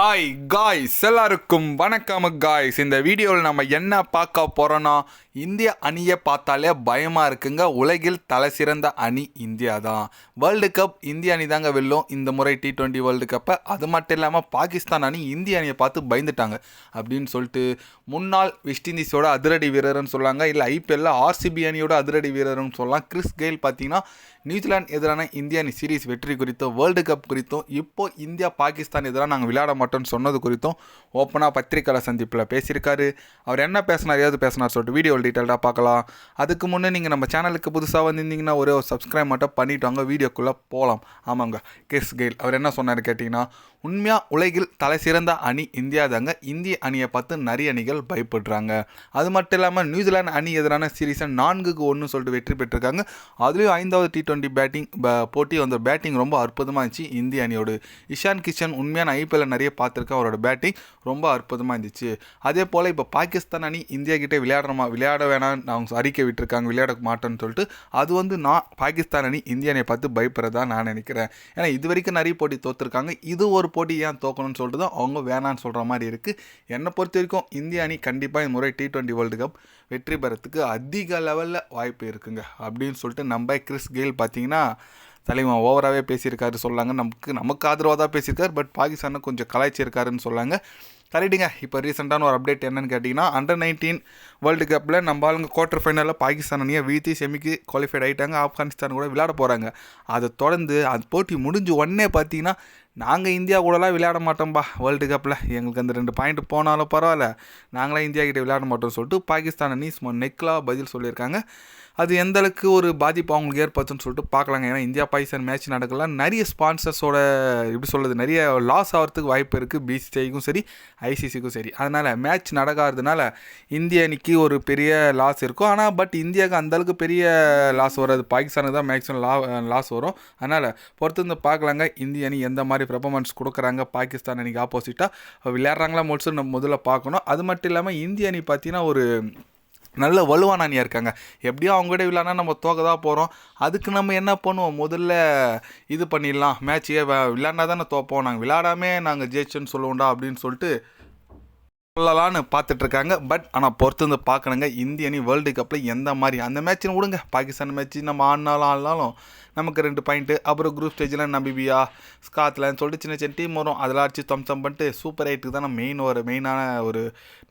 Hi guys எல்லாருக்கும் வணக்கம் guys இந்த வீடியோவில் நம்ம என்ன பார்க்க போகிறோன்னா இந்திய அணியை பார்த்தாலே பயமாக இருக்குங்க. உலகில் தலை சிறந்த அணி இந்தியா தான். வேர்ல்டு கப் இந்திய அணி தாங்க வெல்லும். இந்த முறை டி டுவெண்ட்டி வேர்ல்டு கப்பை அது மட்டும் இல்லாமல் பாகிஸ்தான் அணி இந்திய அணியை பார்த்து பயந்துட்டாங்க. அப்படின்னு சொல்லிட்டு முன்னாள் வெஸ்ட் இண்டீஸோட அதிரடி வீரர்னு சொல்லாங்க. இல்லை ஐபிஎல்ல ஆர்சிபி அணியோட அதிரடி வீரர்னு சொல்லலாம். கிறிஸ் கெயில் பார்த்தீங்கன்னா நியூசிலாந்து எதிரான இந்திய அணி சீரிஸ் வெற்றி குறித்தும் வேர்ல்டு கப் குறித்தும் இப்போ இந்தியா பாகிஸ்தான் எதிராக நாங்கள் விளையாட மாட்டோம்னு சொன்னது குறித்தும் ஓப்பனாக பத்திரிக்கையாளர் சந்திப்பில் பேசியிருக்காரு. அவர் என்ன பேசினார் ஏது பேசினார் சொல்லிட்டு வீடியோ டீட்டெயில்டாக பார்க்கலாம். அதுக்கு முன்னே நீங்கள் நம்ம சேனலுக்கு புதுசாக வந்திருந்தீங்கன்னா ஒரே ஒரு சப்ஸ்கிரைப் மட்டும் பண்ணிவிட்டு வாங்க வீடியோக்குள்ளே போகலாம் ஆமாங்க கிறிஸ் கெயில் அவர் என்ன சொன்னார் கேட்டிங்கன்னா உண்மையாக உலகில் தலை சிறந்த அணி இந்தியா தாங்க. இந்திய அணியை பார்த்து நிறைய அணிகள் பயப்படுறாங்க. அது மட்டும் இல்லாமல் நியூசிலாந்து அணி எதிரான சீரீஸை நான்குக்கு ஒன்று சொல்லிட்டு வெற்றி பெற்றிருக்காங்க. அதுலேயும் ஐந்தாவது டி டுவெண்ட்டி பேட்டிங் போட்டி அந்த பேட்டிங் ரொம்ப அற்புதமாக இருந்துச்சு. இந்திய அணியோடு. இஷான் கிஷன் உண்மையான ஐபிஎல்ல நிறைய பார்த்துருக்கேன் அவரோட பேட்டிங் ரொம்ப அற்புதமாக இருந்துச்சு. அதே போல் இப்போ பாகிஸ்தான் அணி இந்தியா கிட்டே விளையாடுறமா விளையாட வேணாம்னு அவங்க அறிக்கை விட்டுருக்காங்க விளையாட மாட்டேன்னு சொல்லிட்டு அது வந்து நான் பாகிஸ்தான் அணி இந்திய அணியை பார்த்து பயப்படுறதா நான் நினைக்கிறேன். ஏன்னா இது வரைக்கும் நிறைய போட்டி தோற்றுருக்காங்க இது ஒரு போட்டி ஏன் தோக்கணும்னு சொல்லிட்டு தான் அவங்க வேணான்னு சொல்கிற மாதிரி இருக்குது என்னை பொறுத்த வரைக்கும் இந்திய அணி கண்டிப்பாக இந்த முறை டி ட்வெண்ட்டி வேர்ல்டு கப் வெற்றி பெறத்துக்கு அதிக லெவலில் வாய்ப்பு இருக்குங்க. அப்படின்னு சொல்லிட்டு நம்ம கிறிஸ் கெயில் பார்த்தீங்கன்னா தலைவன் ஓவராகவே பேசியிருக்காரு சொல்லாங்க. நமக்கு நமக்கு ஆதரவாக தான் பேசியிருக்காரு. பட் பாகிஸ்தானை கொஞ்சம் கலாய்ச்சிருக்காருன்னு சொல்லாங்க. கரெக்டுங்க இப்போ ரீசெண்டான ஒரு அப்டேட் என்னன்னு கேட்டிங்கன்னா அண்டர் நைன்டீன் வேர்ல்டு கப்பில் நம்ம ஆளுங்க குவார்ட்டர் ஃபைனலில் பாகிஸ்தான் அணியை வீழ்த்தி செமிக்கு குவாலிஃபைட் ஆகிட்டாங்க ஆப்கானிஸ்தான் கூட விளையாட போகிறாங்க அதை தொடர்ந்து அந்த போட்டி முடிஞ்சு உடனே பார்த்தீங்கன்னா நாங்கள் இந்தியா கூடலாம் விளையாட மாட்டோம்பா வேர்ல்டு கப்பில் எங்களுக்கு அந்த ரெண்டு பாயிண்ட் போனாலும் பரவாயில்ல. நாங்களாம் இந்தியா கிட்டே விளையாட மாட்டோம்னு சொல்லிட்டு பாகிஸ்தானை நீஸ் சும்மா நெக்லாக பதில் சொல்லியிருக்காங்க. அது எந்த அளவுக்கு ஒரு பாதிப்பு அவங்களுக்கு ஏற்படுத்துன்னு சொல்லிட்டு பார்க்கலாங்க. ஏன்னா இந்தியா பாகிஸ்தான் மேட்ச் நடக்கலாம். நிறைய ஸ்பான்சர்ஸோட எப்படி சொல்கிறது நிறைய லாஸ் ஆகிறதுக்கு வாய்ப்பு இருக்குது பிசிசிஐக்கும் சரி ஐசிசிக்கும் சரி. அதனால் மேட்ச் நடக்காததுனால இந்திய அணிக்கு ஒரு பெரிய லாஸ் இருக்கும். ஆனால் பட் இந்தியாவுக்கு அந்தளவுக்கு பெரிய லாஸ் வராது. பாகிஸ்தானுக்கு தான் மேக்ஸிமம் லா லாஸ் வரும். அதனால் பொறுத்து வந்து பார்க்கலாங்க. இந்திய அணி எந்த மாதிரி பெர்ஃபார்மன்ஸ் கொடுக்குறாங்க. பாகிஸ்தான் அன்றைக்கி ஆப்போசிட்டாக விளையாடுறாங்களா மோட்ஸும் நம்ம முதல்ல பார்க்கணும். அது மட்டும் இல்லாமல் இந்திய அணி பார்த்தீங்கன்னா ஒரு நல்ல வலுவான அணியாக இருக்காங்க. எப்படியும் அவங்க கூட விளையாடனா நம்ம தோக்க தான் போகிறோம் அதுக்கு நம்ம என்ன பண்ணுவோம்? முதல்ல இது பண்ணிடலாம். மேட்ச்சே விளையாடினா தானே தோப்போம். நாங்கள் விளையாடாமே நாங்கள் ஜெயிச்சோன்னு சொல்லுவோம்டா அப்படின்னு சொல்லிட்டு சொல்லலான்னு பார்த்துட்ருக்காங்க. பட் ஆனால் பொறுத்து வந்து பார்க்கணுங்க. இந்திய அணி வேர்ல்டு கப்பில் எந்த மாதிரி அந்த மேட்ச்னு விடுங்க. பாகிஸ்தான் மேட்ச் நம்ம ஆடினாலும் ஆடினாலும் நமக்கு ரெண்டு பாயிண்ட்டு அப்புறம் குரூப் ஸ்டேஜில் நம்பிபியா ஸ்காத்லாந்து சொல்லிட்டு சின்ன சின்ன டீம் வரும். அதெல்லாம் அடிச்சு தம்சம் பண்ணிட்டு சூப்பர் எயிட்டுக்கு தான் மெயின் ஒரு மெயினான ஒரு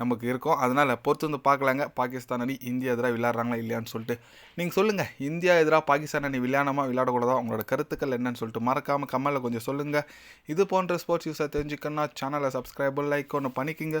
நமக்கு இருக்கும். அதனால் பொறுத்து வந்து பார்க்கலாங்க. பாகிஸ்தான் அணி இந்தியா எதிராக விளையாடுறாங்களா இல்லையான்னு சொல்லிட்டு. நீங்கள் சொல்லுங்கள் இந்தியா எதிராக பாகிஸ்தான் அணி விளையாடமா விளையாடக்கூடாதா? உங்களோட கருத்துக்கள் என்னன்னு சொல்லிட்டு மறக்காமல் கமலில் கொஞ்சம் சொல்லுங்கள் இது போன்ற ஸ்போர்ட்ஸ் யூஸை தெரிஞ்சுக்கணும்னா சேனலை சப்ஸ்கிரைபர் லைக் ஒன்று பண்ணிக்கிங்க.